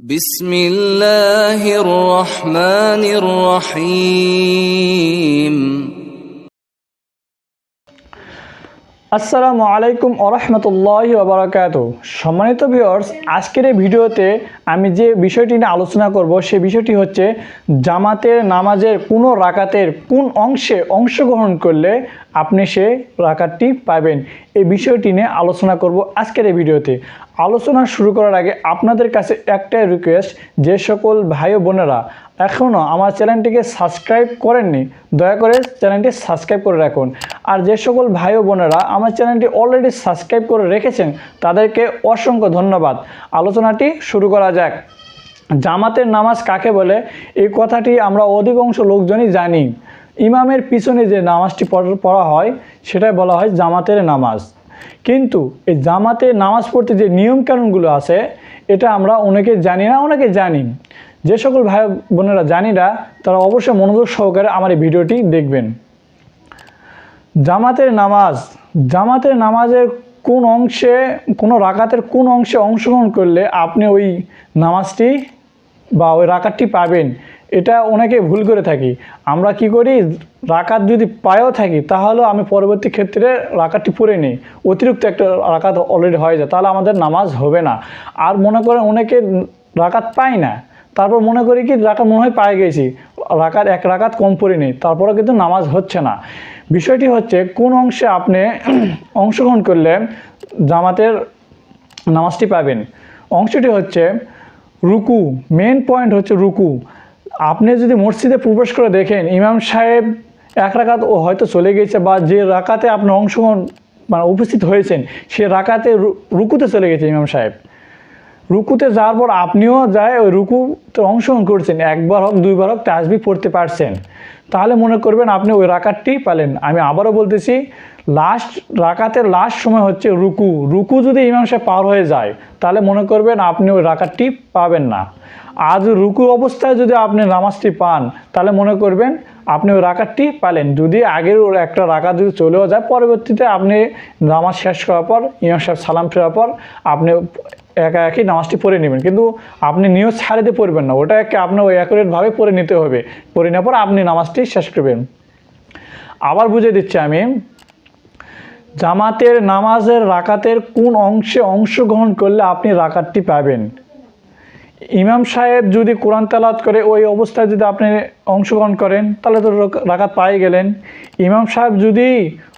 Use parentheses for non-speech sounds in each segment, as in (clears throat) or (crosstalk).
بسم الله الرحمن الرحيم আসসালামু আলাইকুম ওরহমতুল্লাহি ওবরাকাত সম্মানিত ভিউয়ার্স আজকের এই ভিডিওতে আমি যে বিষয়টি নিয়ে আলোচনা করব সে বিষয়টি হচ্ছে জামাতের নামাজের কোনো রাকাতের কোন অংশে অংশগ্রহণ করলে আপনি সে রাকাতটি পাবেন এই বিষয়টি নিয়ে আলোচনা করব আজকের এই ভিডিওতে। আলোচনা শুরু করার আগে আপনাদের কাছে একটাই রিকোয়েস্ট যে সকল ভাই বোনেরা এখনও আমার চ্যানেলটিকে সাবস্ক্রাইব করেননি, দয়া করে চ্যানেলটি সাবস্ক্রাইব করে রাখুন। আর যে সকল ভাই বোনেরা আমার চ্যানেলটি অলরেডি সাবস্ক্রাইব করে রেখেছেন, তাদেরকে অসংখ্য ধন্যবাদ। আলোচনাটি শুরু করা যাক। জামাতের নামাজ কাকে বলে? এই কথাটি আমরা অধিকাংশ লোকজনই জানি। ইমামের পিছনে যে নামাজটি পড়া হয়, সেটাই বলা হয় জামাতের নামাজ। কিন্তু এই জামাতে নামাজ পড়তে যে নিয়মকানুনগুলো আছে, এটা আমরা অনেকে জানি না, অনেকে জানি। যে সকল ভাই বোনেরা জানি না, তারা অবশ্যই মনোযোগ সহকারে আমার এই ভিডিওটি দেখবেন। জামাতের নামাজ, জামাতের নামাজের কোন অংশে, কোনো রাকাতের কোন অংশে অংশগ্রহণ করলে আপনি ওই নামাজটি বা ওই রাকাতটি পাবেন? এটা অনেকে ভুল করে থাকি। আমরা কি করি? রাকাত যদি পায়ও থাকি, তাহলেও আমি পরবর্তী ক্ষেত্রে রাকাতটি পড়ে নিই। অতিরিক্ত একটা রাকাত অলরেডি হয়ে যায়, তাহলে আমাদের নামাজ হবে না। আর মনে করেন অনেকে রাকাত পায় না, তারপর মনে করি কি, রাকাত মনে হয় পায়ে গেছি, রাকাত এক রাকাত কম পড়ে নেই তারপরে কিন্তু নামাজ হচ্ছে না। বিষয়টি হচ্ছে, কোন অংশে আপনি (clears throat) অংশগ্রহণ করলে জামাতের নামাজটি পাবেন? অংশটি হচ্ছে রুকু মেন পয়েন্ট হচ্ছে রুকু। আপনি যদি মসজিদে প্রবেশ করে দেখেন, ইমাম সাহেব এক রাকাত ও হয়তো চলে গেছে বা যে রাকাতে আপনি অংশগ্রহণ মানে উপস্থিত হয়েছেন, সে রাকাতে রুকুতে চলে গেছে ইমাম সাহেব। রুকুতে যাওয়ার পর আপনিও যায় ওই রুকুতে অংশগ্রহণ করছেন, একবার হোক, দুইবার হোক তাসবি পড়তে পারছেন। তাহলে মনে করবেন আপনি ওই রাকাতটি পালেন। আমি আবারও বলতেছি, লাস্ট রাকাতের লাস্ট সময় হচ্ছে রুকু। রুকু যদি ইমাম সাহেব পার হয়ে যায়, তাহলে মনে করবেন আপনি ওই রাকাতটি পাবেন না। আজ রুকু অবস্থায় যদি আপনি নামাজটি পান, তাহলে মনে করবেন আপনি ওই রাকাতটি পালেন। যদি আগের একটা রাকাত যদি চলেও যায়, পরবর্তীতে আপনি নামাজ শেষ করার পর, ইমাম সাহেব সালাম ফেরার পর, আপনি একা একই নামাজটি পড়ে নেবেন। কিন্তু আপনি নিয়ত ছাড়িতে পড়বেন না। ওটা একে আপনি ওই অ্যাকুরেটভাবে পড়ে নিতে হবে। পড়ে নেওয়ার পর আপনি নামাজটি শেষ করবেন। আবার বুঝে দিচ্ছি আমি, জামাতের নামাজের রাকাতের কোন অংশে অংশগ্রহণ করলে আপনি রাকাতটি পাবেন? ইমাম সাহেব যদি কোরআন তালাত করে, ওই অবস্থায় যদি আপনি অংশগ্রহণ করেন, তাহলে তো রাকাত পাই গেলেন। ইমাম সাহেব যদি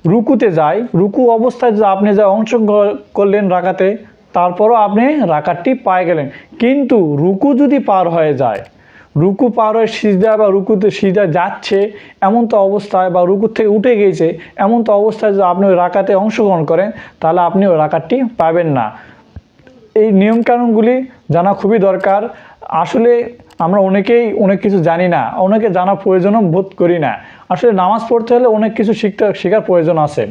রুকুতে যায়, রুকু অবস্থায় যদি আপনি যা অংশগ্রহণ করলেন রাকাতে তারপরও আপনি রাকাতটি পায়ে গেলেন। কিন্তু রুকু যদি পার হয়ে যায়, রুকু পার হয়ে সিজদা বা রুকুতে সিজদা যাচ্ছে, এমন তো অবস্থায় বা রুকু থেকে উঠে গিয়েছে, এমন তো অবস্থায় যদি আপনি ওই রাকাতে অংশগ্রহণ করেন, তাহলে আপনি ওই রাকাতটি পাবেন না। এই নিয়মকানুনগুলি জানা খুবই দরকার। আসলে আমরা অনেকেই অনেক কিছু জানি না, অনেকে জানা প্রয়োজনও বোধ করি না। আসলে নামাজ পড়তে হলে অনেক কিছু শিখতে শেখার প্রয়োজন আছে।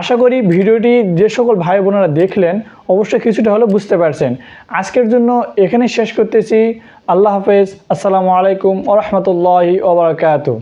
আশা করি ভিডিওটি যে সকল ভাই বোনেরা দেখলেন, অবশ্যই কিছুটা হলেও বুঝতে পারছেন। আজকের জন্য এখানে শেষ করতেছি। আল্লাহ হাফেজ। আসসালামু আলাইকুম ওরহমতুল্লাহি ওবরাকাতু